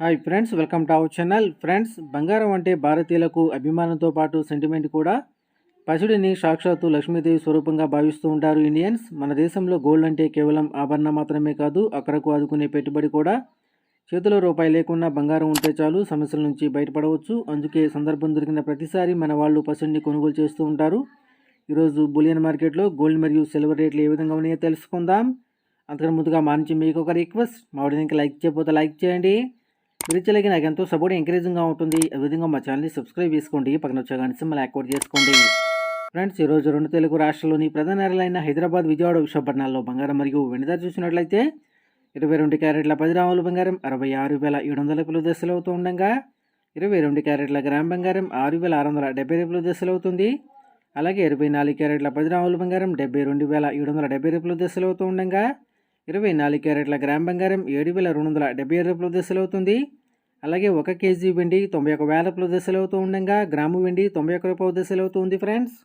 Hi friends welcome to our channel friends బంగారం అంటే భారతీయులకు అభిమానంతో పాటు సెంటిమెంట్ కూడా. పశుడిని సాక్షాత్తు లక్ష్మీదేవి స్వరూపంగా భావిస్తూ ఉంటారు ఇండియన్స్ మన దేశంలో గోల్డ్ అంటే కేవలం ఆభరణ మాత్రమే కాదు అక్కడకు ఆదుకునే పెట్టుబడి కూడా. చేతిలో రూపాయి లేకుండా బంగారం ఉంటే చాలు సమస్యల నుంచి బయటపడవచ్చు. అందుకే సందర్భం దొరికిన ప్రతిసారి మన వాళ్ళు పశుడిని కొనుగోలు చేస్తూ ఉంటారు. ఈరోజు బులియన్ మార్కెట్లో గోల్డ్ మరియు సిల్వర్ రేట్లు ఏ విధంగా ఉన్నాయో తెలుసుకుందాం. అంతకన్నా ముందుగా మా నుంచి మీకు ఒక రిక్వెస్ట్ మా వీడియోకి లైక్ చేయకపోతే లైక్ చేయండి. మీరు నాకు ఎంతో సపోర్ట్ ఎంకరేజింగ్గా ఉంటుంది. అదేవిధంగా మా ఛానల్ని సబ్స్క్రైబ్ చేసుకోండి. పక్కన వచ్చే కానీ సింబల్ యాక్టివేట్ చేసుకోండి. ఫ్రెండ్స్ ఈరోజు రెండు తెలుగు రాష్ట్రాల్లోని ప్రధాన నగరాలైన హైదరాబాద్ విజయవాడ విశాఖపట్నాల్లో బంగారం మరియు వెండి చూసినట్లయితే ఇరవై రెండు క్యారెట్ల పది రాముల బంగారం అరవై ఆరు వేల ఏడు వందల రూపాయల దశలు అవుతూ ఉండగా ఇరవై రెండు క్యారెట్ల గ్రామ్ బంగారం ఆరు వేల ఆరు వందల డెబ్బై రూపాయల దశలు అవుతుంది. అలాగే ఇరవై నాలుగు క్యారెట్ల పది రాముల బంగారం డెబ్బై రెండు వేల ఏడు వందల డెబ్బై రూపాయల దశలు అవుతూ ఉండగా ఇరవై నాలుగు క్యారెట్ల గ్రామ్ బంగారం ఏడు వేల రెండు వందల డెబ్బై ఏడు రూపాయల దశలు అవుతుంది. అలాగే ఒక కేజీ వెండి తొంభై ఒక వేల రూపాయల దశలు అవుతూ ఉండగా గ్రాము వెండి తొంభై ఒక రూపాయల దశలు అవుతుంది ఫ్రెండ్స్.